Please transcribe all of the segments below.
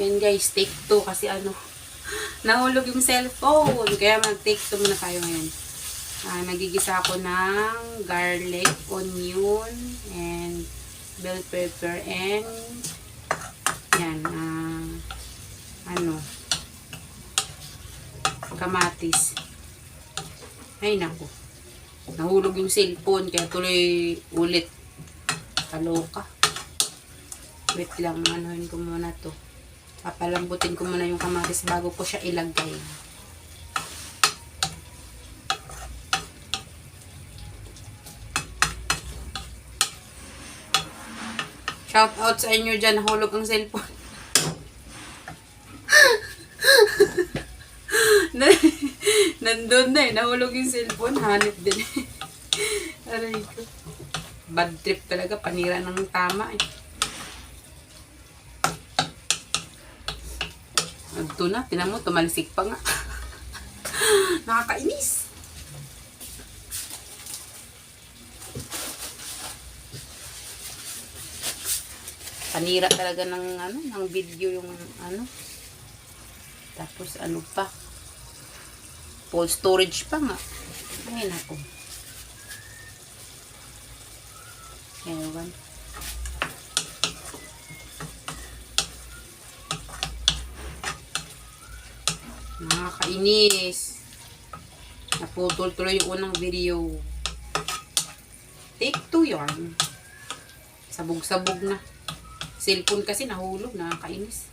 Yan guys, take two kasi ano, nahulog yung cellphone. Kaya mag-take two muna tayo ngayon. Ah, nagigisa ako ng garlic, onion, and bell pepper, and yan, ah, ano, kamatis. Ay, naku. Nahulog yung cellphone, kaya tuloy ulit. Kaloka. Wait lang, anuhin ko muna to. Papalambutin ko muna yung kamatis bago ko siya ilagay. Shout out sa inyo dyan, nahulog ang cellphone. Na- Nandun na eh, nahulog yung cellphone, hanip din. Aray ko. Bad trip talaga, panira ng tama eh. Ito na, tinan mo, tumalsik pa nga. Nakakainis. Panira talaga ng ano, ng video yung ano. Tapos ano pa. Full storage pa nga. Ay nako. Ewan. Nakakainis. Naputol tuloy yung unang video. Take two yarn. Sabog-sabog na. Cellphone kasi nahulog. Nakakainis.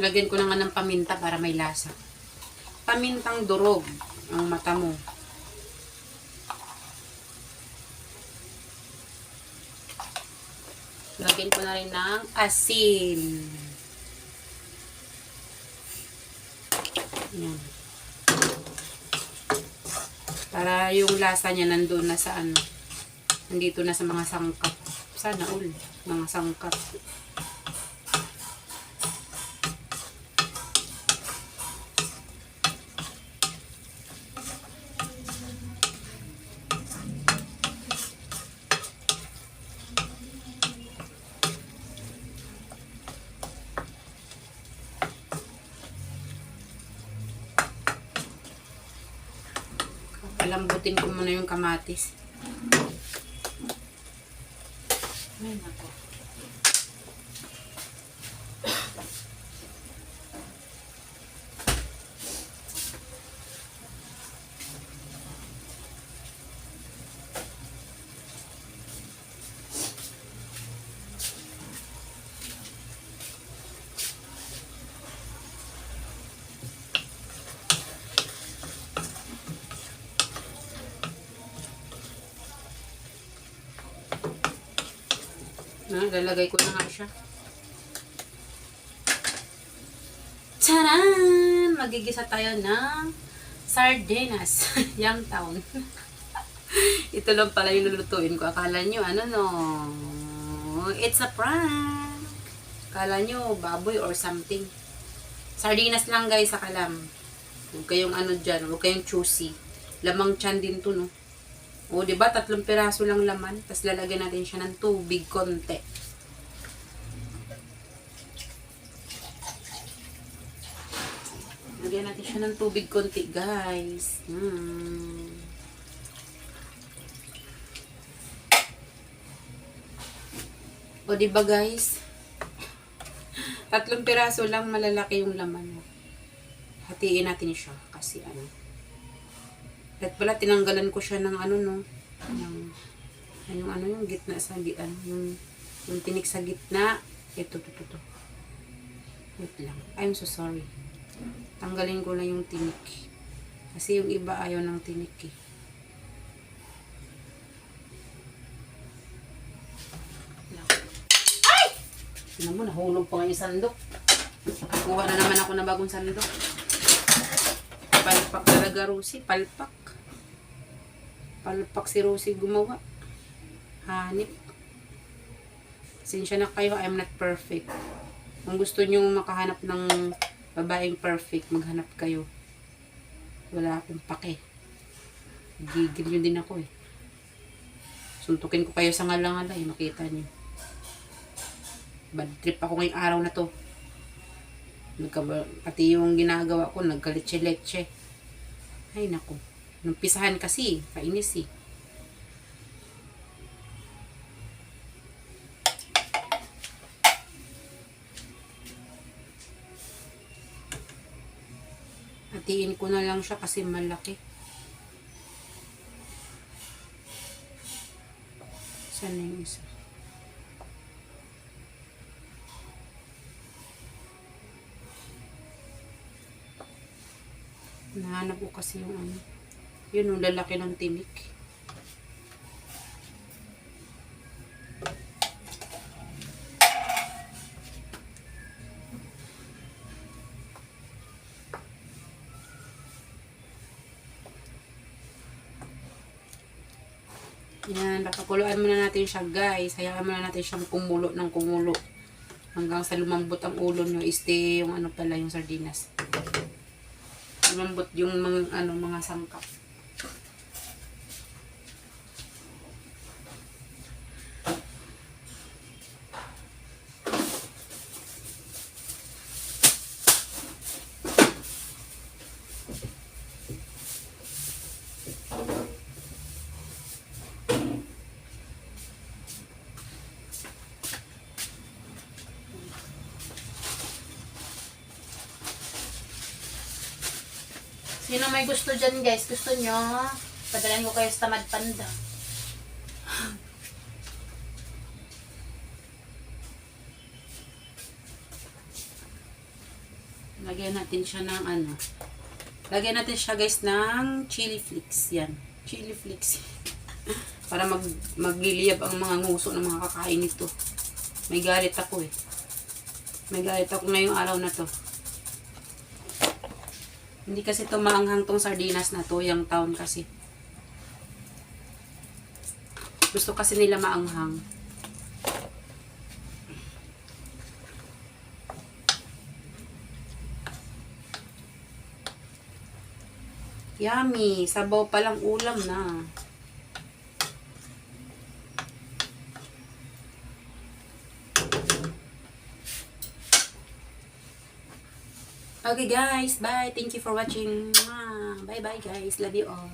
Lagyan ko na nga ng paminta para may lasa. Pamintang durog ang mata mo. Lagyan ko na rin ng asin. Yan. Para yung lasa niya nandun na sa ano. Nandito na sa mga sangkap. Sana all. Mga sangkap. Palambutin ko muna yung kamatis. Ay, nako. Na, lalagay ko na nga siya. Taran! Magigisa tayo ng sardinas. Young town. Ito lang pala yung lulutuin ko. Akala nyo, ano no? It's a prank. Akala nyo, baboy or something. Sardinas lang guys, sa kalam. Huwag kayong ano dyan, huwag kayong choosy. Lamang chan din to, no? O, di ba? Tatlong piraso lang laman. Tapos lalagyan natin siya ng tubig konti. Lagyan natin siya ng tubig konti, guys. Hmm. O, di ba, guys? Tatlong piraso lang malalaki yung laman. Hatiin natin siya kasi ano. At pala, tinanggalan ko siya ng ano, no? Ng, yung ano, yung gitna sa gitna. Yung, yung tinik sa gitna. Ito, ito, ito. Wait lang. I'm so sorry. Tanggalin ko lang yung tinik. Kasi yung iba ayaw ng tinik eh. Tingnan mo, nahulog pa nga yung sandok. Kuha na naman ako ng bagong sandok. Palpak talaga, Rosie. Palpak. Palpak si Rosie gumawa. Hanip. Sinsya na kayo, I'm not perfect. Kung gusto nyo makahanap ng babaeng perfect, maghanap kayo. Wala akong pake. Gigil nyo din ako eh. Suntukin ko kayo sa ngalangala eh, makita nyo. Bad trip ako ngayong araw na to. Nagka, pati yung ginagawa ko, nagkalitse-letse. Ay nako. Nung pisahan kasi, kainis eh. Hatiin ko na lang siya kasi malaki. Saan na yung isa? Nahanap ko kasi yung ano. Yun, yung lalaki ng tinik. Yan, pakakuluan muna natin siya guys. Hayaan muna natin siyang kumulo ng kumulo. Hanggang sa lumambot ang ulo nyo. Este yung ano pala yung sardinas. Lumambot yung mga, ano, mga sangkap. Sino may gusto dyan guys? Gusto nyo? Padalan ko kayo sa tamad panda. Lagyan natin siya ng ano. Lagyan natin siya guys ng chili flakes. Yan. Chili flakes. Para mag magliliyab ang mga nguso ng mga kakain nito. May galit ako eh. May galit ako ngayong araw na to. Hindi kasi ito maanghang tong sardinas na to, yung town kasi. Gusto kasi nila maanghang. Yummy! Sabaw palang ulam na. Okay guys, bye. Thank you for watching. Bye bye guys. Love you all.